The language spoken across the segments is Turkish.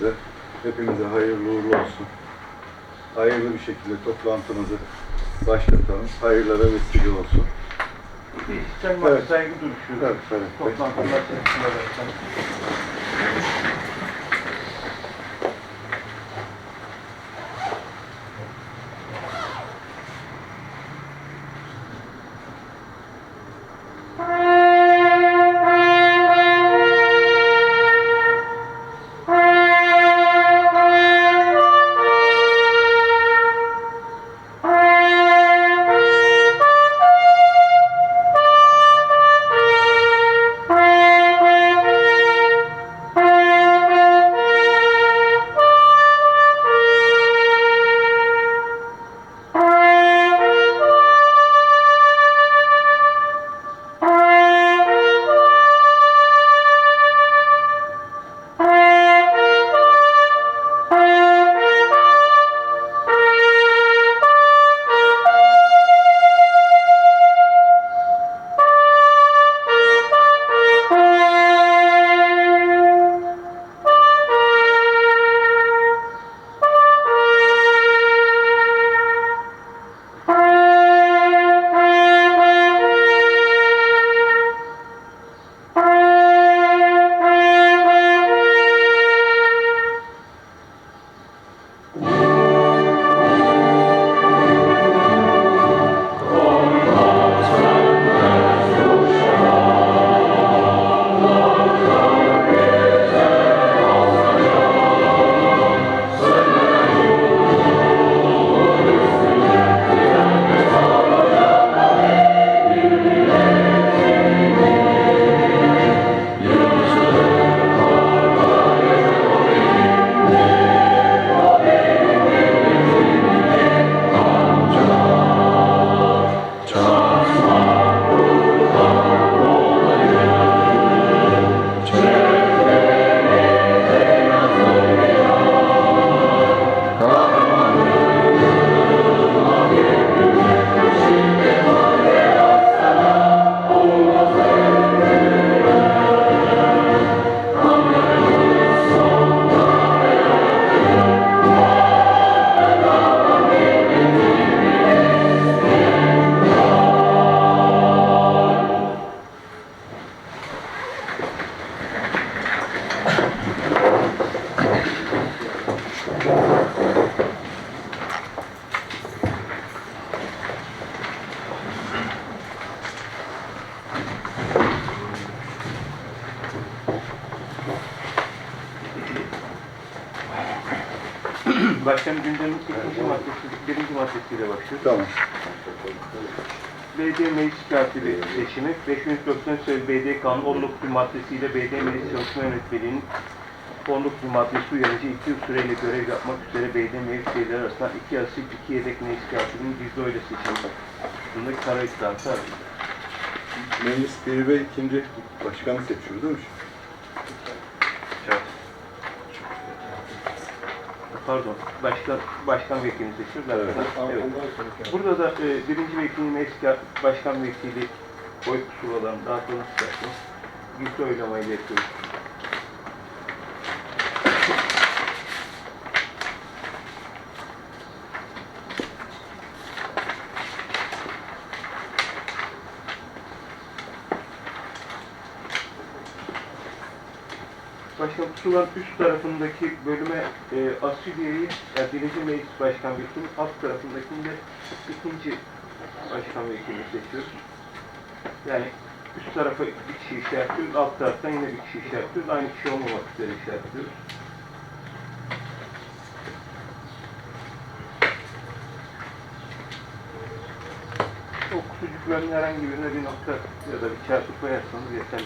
hepinize. Hepimize hayırlı uğurlu olsun. Hayırlı bir şekilde toplantımızı başlatalım. Hayırlara vesile olsun. Bir sistem var, Evet. saygı duruşu. Evet, evet. Toplantılar sırasında seçimi 590 sayılı BD Kanunu 19 maddesiyle BD Meclis Çalışma Yönetmeliğinin 19 maddesi uyarınca 2 yıl süreyle görev yapmak üzere BD Meclis üyeleri arasından 2 asil 2 yedek meclis katibinin gizli oyla seçildi. Bundaki karar itirazı arıyor. Meclis biri ve ikinci başkanı seçiyor değil mi? Pardon, başkan, başkan vekilini seçiyoruz. Evet. Evet. Burada da e, birinci vekilin eski başkan vekili oy kusuru olan daha sonra çıkartmış. Gizli oylamayla yapıyoruz. Başkan pusulan üst tarafındaki bölüme e, Asiliye'yi, yani birinci meclis başkan vekili, alt tarafındakinde ikinci başkan vekili seçiyoruz. Yani üst tarafa bir kişi işaretliyoruz, alt taraftan yine bir kişi işaretliyoruz. Aynı kişi olmamak üzere işaretliyoruz. O kutucukların herhangi birine bir nokta ya da bir çarpı koyarsanız yeterli.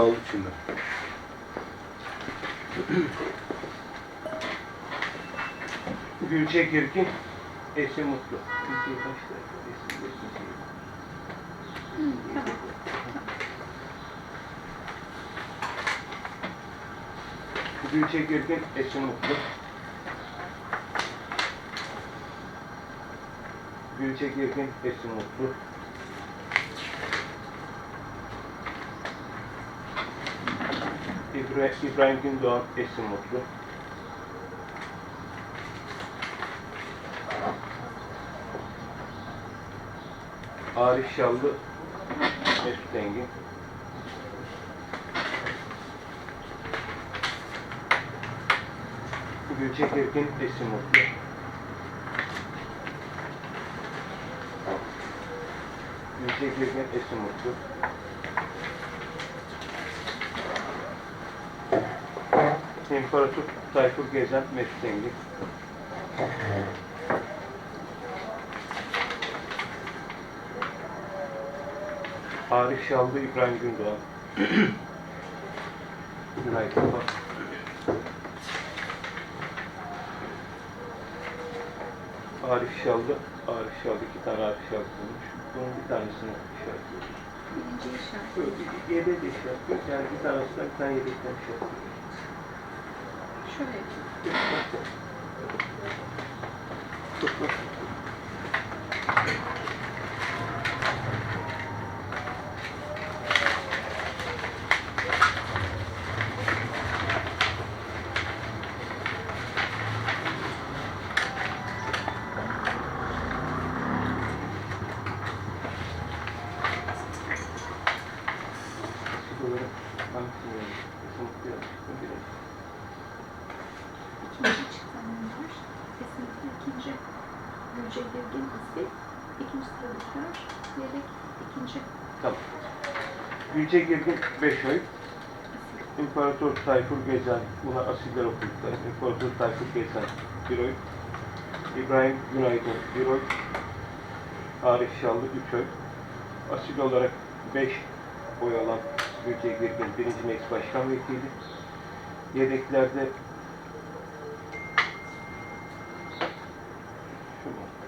Tane kaldı içinde. Gülçe Girgin, Esin Mutlu. Gülçe kaçtı? Esin, Esin. Gülçe Girgin, Esin Mutlu. Gülçe Girgin, Esin Mutlu. İbrahim, Gündoğan, Esin Mutlu. Arif Şallı, Mesut Engin. Gülçe Girgin, Esin Mutlu. Gülçe Girgin, Esin Mutlu. İmparator Tayfur Gezen, Mesut Engin. Arif Şallı, İbrahim Gündoğan. Günaydın. bak. Arif Şallı, Arif Şallı, iki tane Arif Şallı bulmuş. Bunun bir tanesini işaretliyoruz. Birinci işaret. Yedek de işaretliyoruz. Yani bir tanesinden bir tane yedekten işaretliyoruz. Thank you. Gülce Girgin 5 oy. İmparator Tayfur Gezen, buna asiller okuduklar. İmparator Tayfur Gezen 1 oy. İbrahim Günaydın 1 oy. Arif Şallı 3 oy. Asil olarak 5 oy alan Gülce Girgin birinci meclis başkan vekili. Yedeklerde?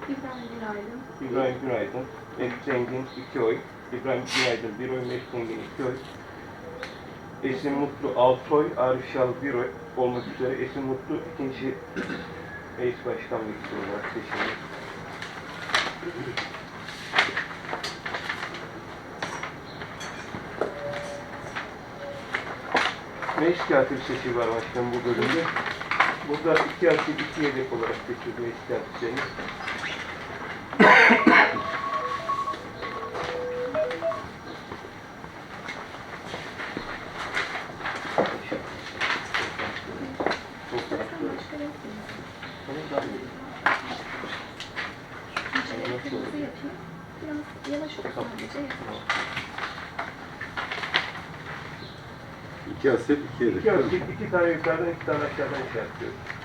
İbrahim Günaydın. İbrahim Günaydın, Mesut Zengin 2 oy. İbrahim Günaydın 1 oy, Mesut Zengin 2 oy. Esin Mutlu 6 oy, Arif Şal 1 oy olmak üzere Esin Mutlu ikinci meclis başkan vekili olarak seçildi. Meclis katibi seçimi var başkanım bu bölümde. Burada iki aktif, iki yedek olarak seçildi meclis katiplerini. İstersen başka renk mi? Onu daha iyi. İkinci kırmızı yapayım. Biraz yavaş ol sadece yeter. İki asil, iki yedek. İki tane yukarıdan, iki tane aşağıdan işaretliyoruz.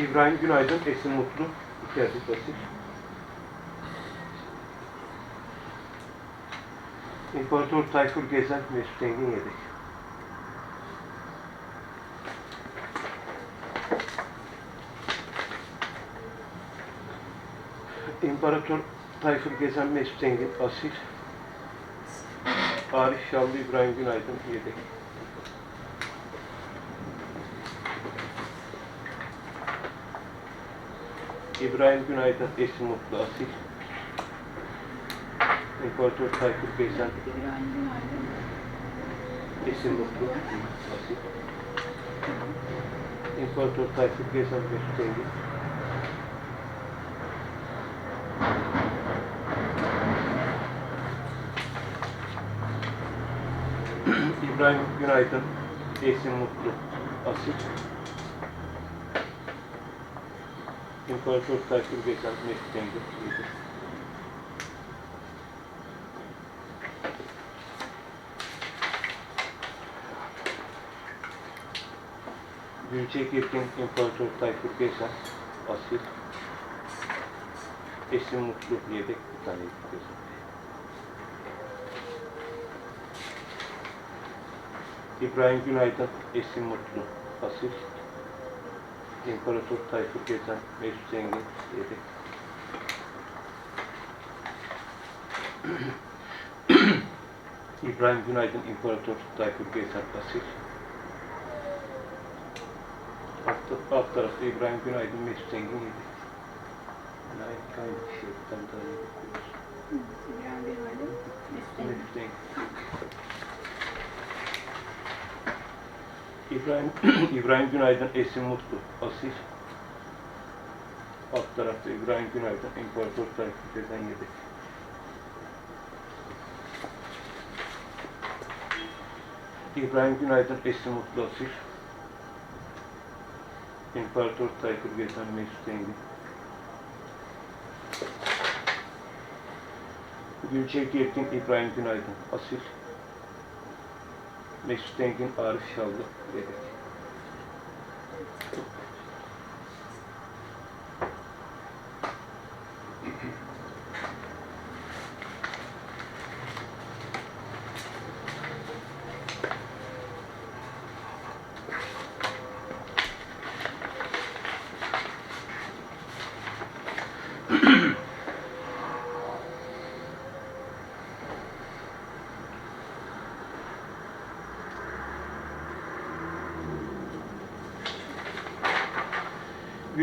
İbrahim Günaydın, Esin Mutlu, iki erkek basit. İmparator Tayfur Gezen, Mesut Engin Yedek. İmparator Tayfur Gezen, Mesut Engin Asil. Arif Şamlı, İbrahim Günaydın Yedek. İbrahim Günaydın Esin Mutlu Asil. İmparator Tayfur Günaydın. Esin Mutlu Asil. İmparator Tayfur Gezen Mesut Engin. İbrahim Günaydın, Esin Mutlu, Asil. İmparator Tayfur Gezen Mesut Engin. Yedi. Gülce Girgin, İmparator Tayfur Gezen, Asil. Esin Mutlu, yedek bir tane gezen. İbrahim Günaydın, Esin Mutlu, Asil. İmparator Tayfur Gezen, Mesut Zengin, yedek. İbrahim Günaydın, İmparator Tayfur Gezen, Asil. Alt, alt tarafta İbrahim Günaydın, Mesut Zengin, yedek. Yani aynı, aynı kişi, bir tane daha koyuyoruz. Hı, İbrahim Günaydın. Mesut Zengin. İbrahim, İbrahim Günaydın, Esin Mutlu, Asil. Alt tarafta İbrahim Günaydın, İmparator Tayfur Gezen yedek. İbrahim Günaydın, Esin Mutlu, Asil. İmparator Tayfur Gezen, Mesut Engin. Gülce Girgin, İbrahim Günaydın, Asil. Mesut Engin, Arif Şallı, yedek.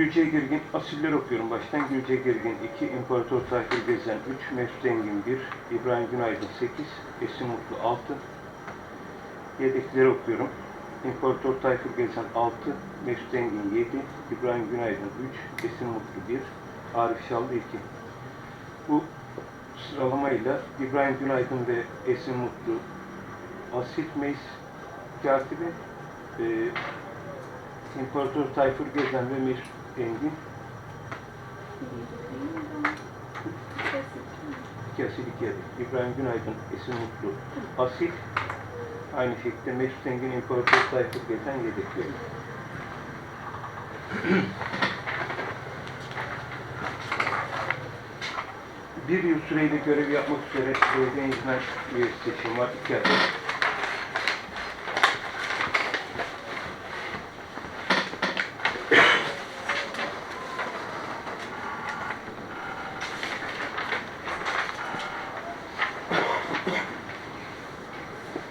Gülce Girgin, asiller okuyorum baştan. Gülce Girgin 2, İmparator Tayfur Gezen 3, Mesut Engin 1, İbrahim Günaydın 8, Esin Mutlu 6. Yedekleri okuyorum. İmparator Tayfur Gezen 6, Mesut Engin 7, İbrahim Günaydın 3, Esin Mutlu 1, Arif Şallı 2. Bu sıralamayla İbrahim Günaydın ve Esin Mutlu Asil Meis katibi, e, İmparator Tayfur Gezen ve Mesut Engin iki asil iki yedek. İbrahim Günaydın, Esin Mutlu, Asil aynı şekilde Mesut Engin, İmparator Tayfur Gezen yedekleri. Bir yıl süreyle görev yapmak üzere belediye hizmet üyesi seçim var. iki adet.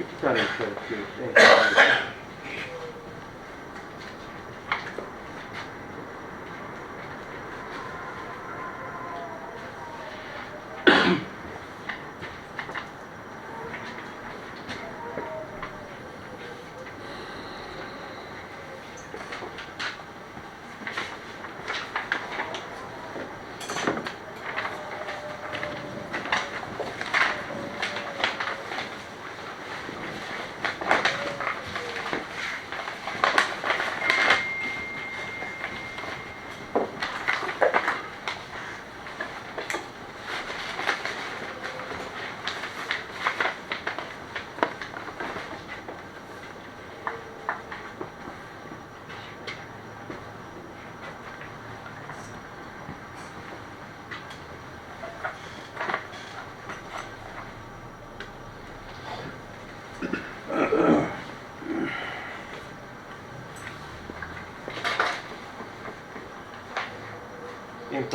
İki tane işaretliyoruz. En sonunda.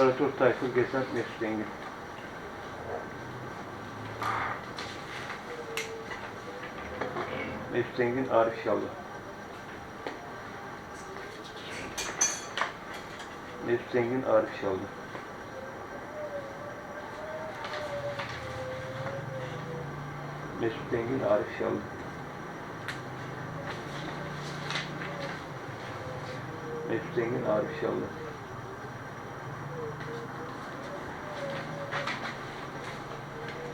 İmparator Tayfur Gezen Mesut Engin. Mesut Engin Arif Şallı. Mesut Engin Arif Şallı. Mesut Engin Arif Şallı. Mesut Engin Arif Şallı.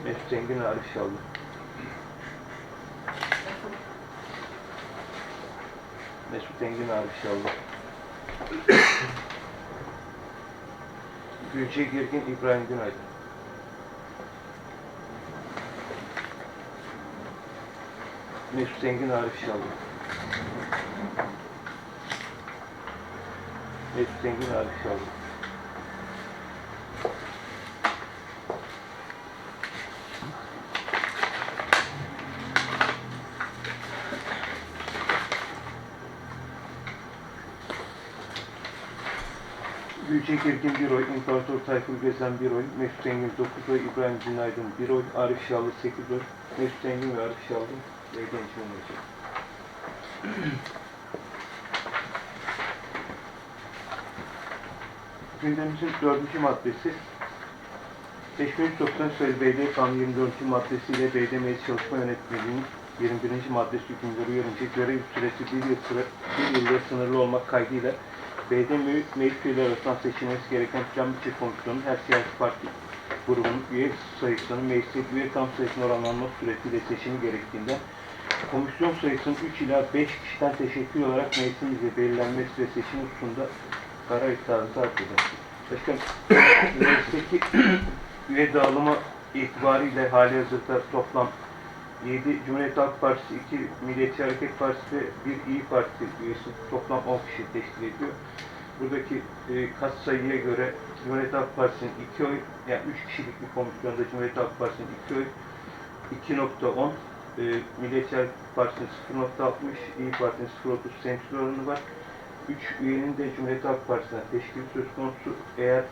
Mesut Engin Arif Şallı. Mesut Engin Arif Şallı. Gülce Girgin İbrahim Günaydın. Mesut Engin Arif Şallı. Mesut Engin Arif Şallı. Girgin bir oy, İmparator Tayfur Gezen bir oy, Mesut Engin 9 oy, İbrahim Günaydın bir oy, Arif Şallı 8 oy, Mesut Engin ve Arif Şallı Beyden olacak. Gündemimizin dördüncü maddesi 5390 sayılı BD Kanunu 24. maddesiyle BD Meclis Çalışma Yönetmeliğinin 21. maddesi hükümleri uyarınca görev süresi bir yıl, süre, bir yılla sınırlı olmak kaydıyla BD meclis üyeleri arasından seçilmesi gereken bütçe komisyonunun her siyasi parti grubunun üye sayısının mecliste üye tam sayısının oranlanması suretiyle seçimi gerektiğinden komisyon sayısının 3 ila 5 kişiden teşekkür olarak meclisimizce belirlenmesi ve seçim hususunda karar iptalimizi arz eder. Başkanım, meclisteki üye dağılımı itibariyle hali hazırda toplam 7 Cumhuriyet Halk Partisi, 2 Milliyetçi Hareket Partisi ve 1 İyi Parti üyesi toplam 10 kişi teşkil ediyor. Buradaki e, kat sayıya göre Cumhuriyet Halk Partisi'nin 2 oy, yani 3 kişilik bir komisyonda Cumhuriyet Halk Partisi'nin 2 oy, 2.10, e, Milliyetçi Hareket Partisi'nin 0.60, İyi Parti'nin 0.30 temsil oranı var. 3 üyenin de Cumhuriyet Halk Partisi'nden teşkil söz konusu. Eğer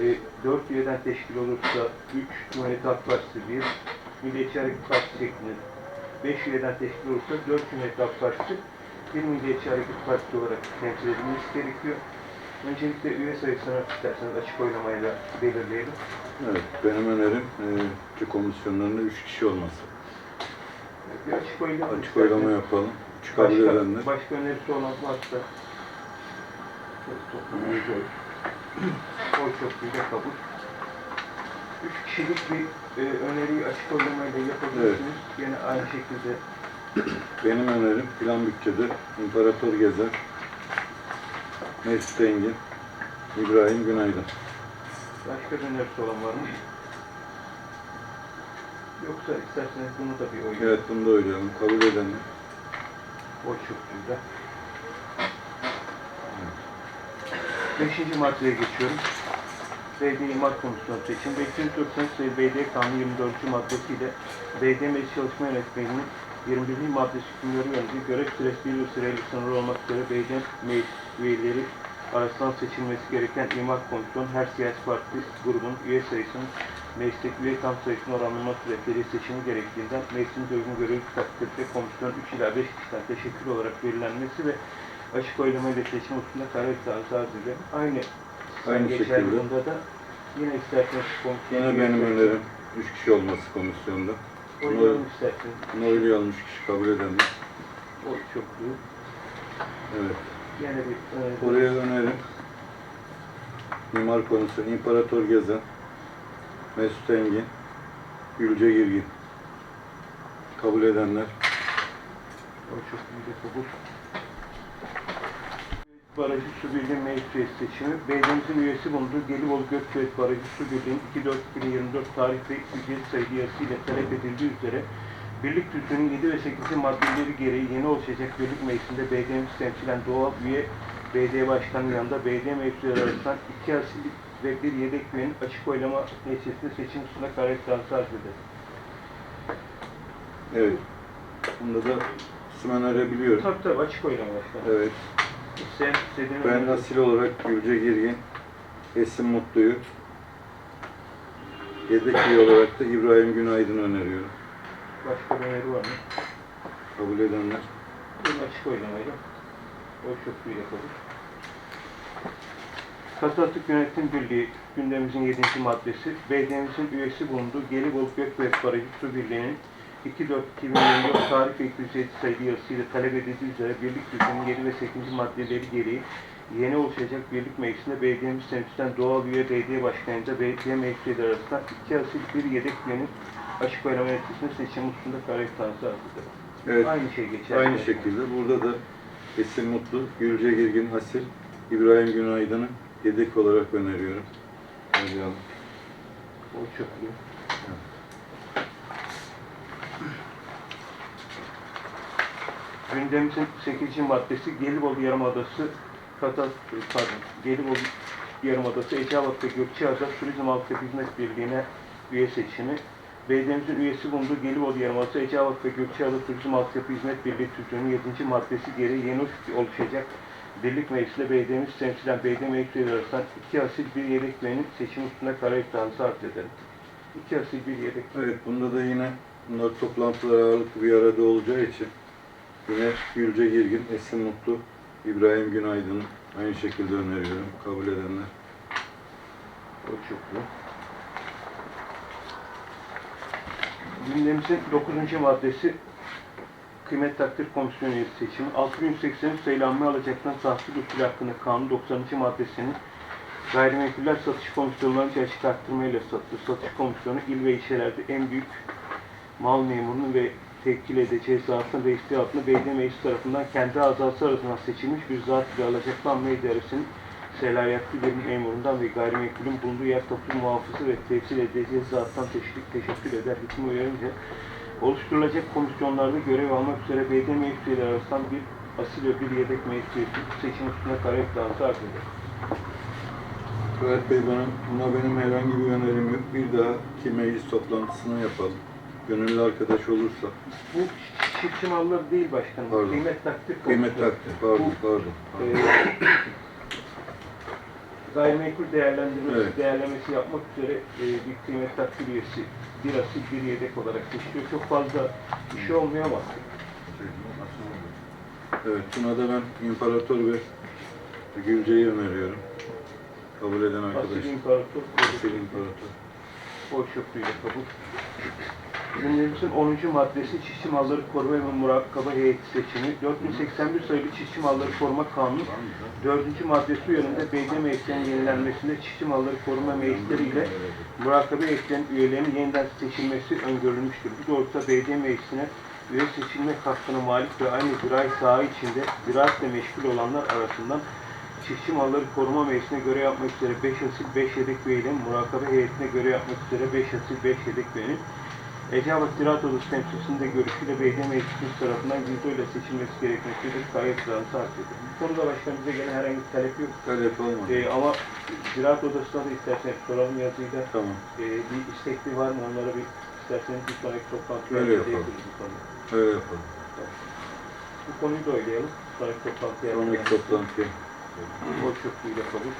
e, 4 üyeden teşkil olursa 3 Cumhuriyet Halk Partisi 1, Milliyetçi Hareket Partisi şeklinde 5 üyeden teşkil olursa 4 Cumhuriyet Partisi, 1 Milliyetçi Hareket Partisi olarak temsil edilmesi gerekiyor. Öncelikle üye sayısını isterseniz açık oylamayla belirleyelim. Evet, benim önerim e, komisyonlarında 3 kişi olması. Bir açık oylama, Açık oylama yapalım. 3 kabul başka, edenler. başka önerisi olan varsa toplamayı oy. Oy çokluğuyla kabul. Üç kişilik bir e, öneriyi açık oylamayla yapabilirsiniz. Yine aynı şekilde Benim önerim plan bütçede İmparator Gezer, Mesut Engin, İbrahim Günaydın. başka bir önerisi olan var mı? Yoksa isterseniz bunu da bir oy. Evet, bunu da oylayalım. Kabul edenler. Oy çokluğuyla. Beşinci maddeye geçiyorum. BD İmar Komisyonu seçim. 590 sayı BD Kanunu 24. maddesiyle BD Meclis Çalışma Yönetmeliğinin 21. maddesi hükümleri yönünde görev süresi bir süreyle sınırlı olmak üzere BD Meclis üyeleri arasından seçilmesi gereken İmar Komisyonu her siyasi parti grubun üye sayısının meclisteki üye tam sayısının oranlaması suretiyle seçimi gerektiğinden meclisin uygun görev takdirde komisyon 3 ila 5 kişiden teşekkür olarak belirlenmesi ve açık oylamayla seçim hususunda karar arz ederim. Aynı Aynı şekilde. bunda da yine isterseniz komisyon Yine benim önerim 3 kişi olması komisyonda. Oylayalım isterseniz. Bunu oylayalım 3 kişi kabul edenler. Oy çokluğu. Evet. Yine bir öneri. Oraya önerim Mimar Konusu İmparator Gezen, Mesut Engin, Gülce Girgin. Kabul edenler. Oy çokluğu da kabul. Barajı Su Birliği Meclis Üyesi seçimi. Belediyemizin üyesi bulunduğu Gelibolu Gökçevet Barajı Su Birliği'nin 2-4-2024 tarih ve ücret sayılı yazısıyla talep edildiği üzere Birlik Tüzüğü'nün 7 ve 8. maddeleri gereği yeni oluşacak Birlik Meclisi'nde belediyemiz temsilen doğal üye belediye başkanının yanında belediye meclisleri arasından iki asil ve bir yedek üyenin açık oylama neticesinde seçim hususunda karar iddiası arz eder. Evet. Bunda da isim önerebiliyorum. Tabii tabii açık oylama başkanım. Evet. İsteyen istediğini Ben asil olarak Gülce Girgin, Esin Mutlu'yu yedek üye olarak da İbrahim Günaydın'ı öneriyorum. Başka bir öneri var mı? Kabul edenler. Benim açık oylamayla. O çöplüğü yapalım. Katı Atık Yönetim Birliği gündemimizin 7. maddesi. Belediyemizin üyesi bulunduğu Gelibolu Gökbek Barajı Su Birliği'nin 2.4.2024 tarih ve 207 sayılı yazısıyla talep edildiği üzere birlik düzeninin 7 ve 8. maddeleri gereği yeni oluşacak birlik meclisinde belediyemiz temsilen doğal üye belediye başkanıyla belediye meclisleri arasında iki asil bir yedek üyenin açık oylama etkisinde seçim hususunda karar tanısı eder. Evet. Aynı şey geçer. Aynı şekilde burada da Esin Mutlu, Gülce Girgin Asil, İbrahim Günaydın'ı yedek olarak öneriyorum. Hadi. O çöplüğü. Gündemimizin 8. maddesi Gelibolu Yarımadası Katat, pardon, Gelibolu Yarımadası Eceabat ve Gökçeada Turizm Altyapı Hizmet Birliği'ne üye seçimi. Belediyemizin üyesi bulunduğu Gelibolu Yarımadası Eceabat ve Gökçeada Turizm Altyapı Hizmet Birliği Tüzüğü'nün 7. maddesi gereği yeni oluşacak Birlik Meclisi'nde belediyemiz temsilen belediye meclisleri arasından iki asil bir yedek üyenin seçim üstüne karar iddianızı arz ederim. İki asil bir yedek. Evet, bunda da yine bunlar toplantılar ağırlıklı bir arada olacağı için yine Gülce Girgin, Esin Mutlu, İbrahim Günaydın'ı aynı şekilde öneriyorum. Kabul edenler. O çoklu. Gündemimizin 9. maddesi Kıymet Takdir Komisyonu üyesi seçimi. 6183 sayılı amme alacaktan tahsil usulü hakkında kanun 90. maddesinin gayrimenkuller satış komisyonlarınca açık arttırmayla satılır. Satış komisyonu il ve ilçelerde en büyük mal memurunun ve tekkil edeceği zatın reisliği altında belediye meclisi tarafından kendi azası arasından seçilmiş bir zat ile alacaklı amme idaresinin selayetli bir memurundan ve gayrimenkulün bulunduğu yer toplum muhafızı ve tefsil edeceği zattan teşvik teşekkür eder hükmü uyarınca oluşturulacak komisyonlarda görev almak üzere belediye meclis üyeleri arasından bir asil ve bir yedek meclis seçim üstüne karar iddiası arz eder. Fırat Bey buna benim herhangi bir önerim yok. Bir daha ki meclis toplantısını yapalım. Gönüllü arkadaş olursa. Bu çiftçi malları değil başkanım. Pardon. Kıymet takdir Kıymet takdir, pardon, pardon. Ee, gayrimenkul değerlendirmesi, Evet. değerlemesi yapmak üzere e, bir kıymet takdir üyesi, bir asil bir yedek olarak seçiliyor. Çok fazla işi olmuyor ama Evet, buna da ben İmparator ve Gülce'yi öneriyorum. Kabul eden asil arkadaş. imparator Asil İmparator. o çöplüğüyle kabul. Gündemimizin 10. maddesi çiftçi malları koruma ve murakaba heyeti seçimi. 4081 sayılı çiftçi malları koruma kanunu 4. maddesi uyarında belediye meclislerinin yenilenmesinde çiftçi malları koruma meclisleri ile murakabe heyetlerinin üyelerinin yeniden seçilmesi öngörülmüştür. Bu doğrultuda belediye meclisine üye seçilme hakkına malik ve aynı zirai saha içinde ziraatle meşgul olanlar arasından çiftçi malları koruma meclisine göre yapmak üzere 5 asil 5 yedek üyeyle murakabe heyetine göre yapmak üzere 5 asil 5 yedek üyenin Eceabat Ziraat Odası temsilcisinde görüşüyle belediye meclisi tarafından yüzde seçilmesi gerekmektedir. Gayet rızası arz edilir. Bu konuda başkanımıza gelen herhangi bir talep yok. Talep olmadı. Ee, ama Ziraat Odası'na da isterseniz soralım yazıyla. Tamam, Ee, bir istekli var mı? Onlara bir isterseniz bir sonraki toplantıda Öyle yapalım. bu konuyu. öyle yapalım. Bu konuyu da oylayalım. Sonraki toplantıya. Sonraki toplantıya. O çöplüğüyle kabul.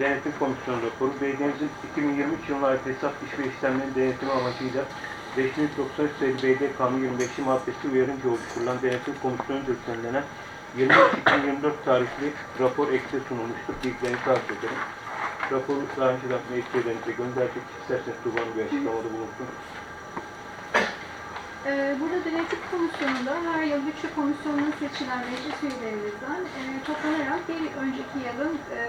Denetim Komisyonu raporu. Belediyemizin 2023 yılına ait hesap iş ve işlemlerin denetimi amacıyla 5393 sayılı Belediye Kanunu 25. maddesi uyarınca oluşturulan Denetim Komisyonu düzenlenen 23.2024 tarihli rapor ekse sunulmuştur. Bilgilerini takip ederim. Raporu daha önceden meclislerinize gönderecek. İsterseniz Tuğba'nın bir açıklamada bulunsun. Ee, Burada denetim komisyonunda her yıl bütçe komisyonuna seçilen meclis üyelerimizden e, toplanarak bir önceki yılın e,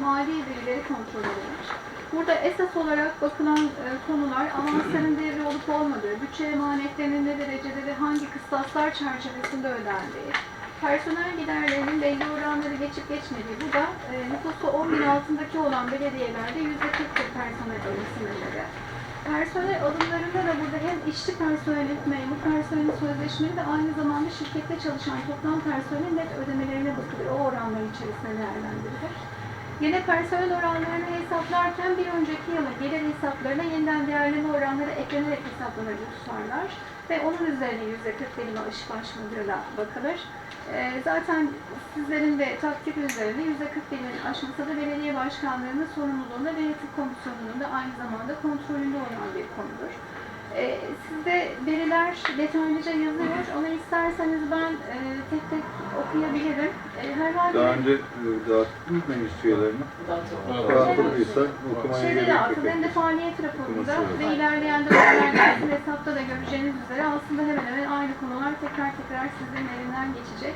mali verileri kontrol edilir. Burada esas olarak bakılan e, konular avansların devri olup olmadığı, bütçe emanetlerinin ne derecede ve hangi kıstaslar çerçevesinde ödendiği, personel giderlerinin belli oranları geçip geçmediği, bu da nüfusu 10 bin altındaki olan belediyelerde %40'lık personel sınırları. Personel alımlarında da burada hem işçi personeli, memur personeli sözleşmeli ve aynı zamanda şirkette çalışan toplam personelin net ödemelerine bakılıyor. O oranlar içerisinde değerlendirilir. Yine personel oranlarını hesaplarken bir önceki yılın gelir hesaplarına yeniden değerleme oranları eklenerek hesaplanacak tutarlar ve onun üzerine yüzde 40 benim alışıklaşmadığına bakılır. E, zaten sizlerin de takdir üzerine %41'in aşması da belediye başkanlığının sorumluluğunda denetim komisyonunun da aynı zamanda kontrolünde olan bir konudur. E, sizde veriler detaylıca yazıyor. Onu isterseniz ben e, tek tek okuyabilirim. E, herhangi Daha önce e, dağıttınız meclis üyelerine. Dağıtıldıysa okumaya Şeyde gerek de yok. atıldı hem de faaliyet raporunda Okuması ve ilerleyen dönemlerde bizim hesapta da göreceğiniz üzere aslında hemen hemen aynı konular tekrar tekrar sizlerin elinden geçecek.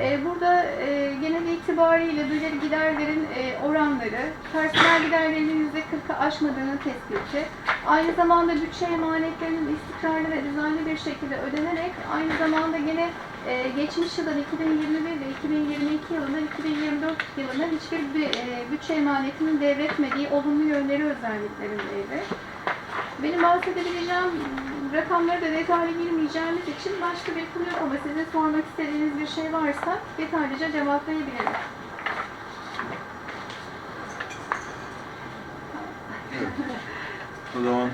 Ee, burada e, genel itibariyle duyarı giderlerin e, oranları, personel giderlerinin %40'ı aşmadığını tespiti, aynı zamanda bütçe emanetlerinin istikrarlı ve düzenli bir şekilde ödenerek aynı zamanda gene e, geçmiş yılın 2021 ve 2022 yılında 2024 yılında hiçbir bü- e, bütçe emanetinin devretmediği olumlu yönleri özelliklerindeydi. Benim bahsedebileceğim rakamlara da detaylı girmeyeceğimiz için başka bir konu yok ama sizin sormak istediğiniz bir şey varsa detaylıca cevaplayabilirim. O zaman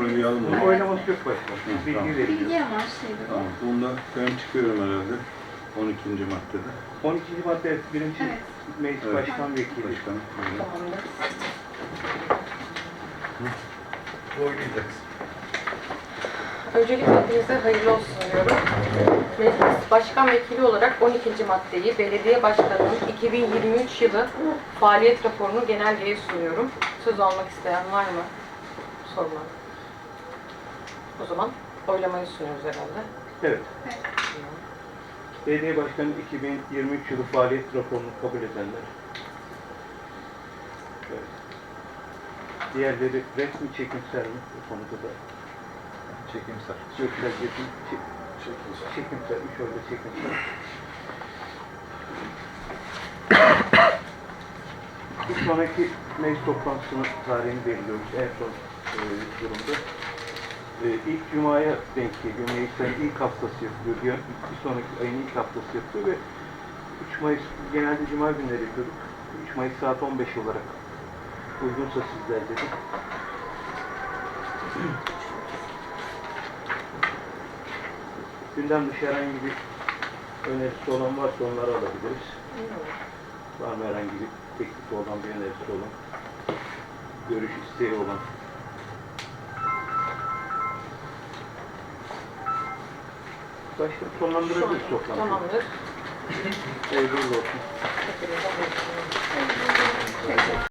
oynayalım Bunun onu. oylaması yok başkanım. Bilgi tamam. veriliyor. Bilgi amaçlıydı. Tamam. Bunda ben çıkıyorum herhalde. 12. maddede. 12. madde birinci Evet. meclis Evet. başkan vekili. Başkanım. buyurun. Oynayacaksın. Öncelikle hepinize hayırlı olsun diyorum. Meclis Başkan Vekili olarak 12. maddeyi belediye başkanının 2023 yılı faaliyet raporunu genelgeye sunuyorum. Söz almak isteyen var mı? Sorma. O zaman oylamayı sunuyoruz herhalde. Evet. Evet. Belediye Başkanı 2023 yılı faaliyet raporunu kabul edenler. Evet. Diğerleri resmi çekimsel mi? Bu konuda da Çekimsel. göksel çekim, çek, çekimsel, üç oyda çekimsel. Bir sonraki meclis toplantısının tarihini belirliyoruz en son e, durumda. E, ilk Cuma'ya denk geliyor. Meclislerin ilk haftası yapılıyor. Bir, bir sonraki ayın ilk haftası yapılıyor ve 3 Mayıs genelde Cuma günleri yapıyorduk. 3 Mayıs saat 15 olarak uygunsa sizler dedik. Gündem dışı şey herhangi bir önerisi olan varsa onları alabiliriz. Var mı herhangi bir teklif olan, bir önerisi olan, görüş isteği olan? Başka sonlandırabiliriz toplantıyı. Tamamdır. Eyvallah olsun.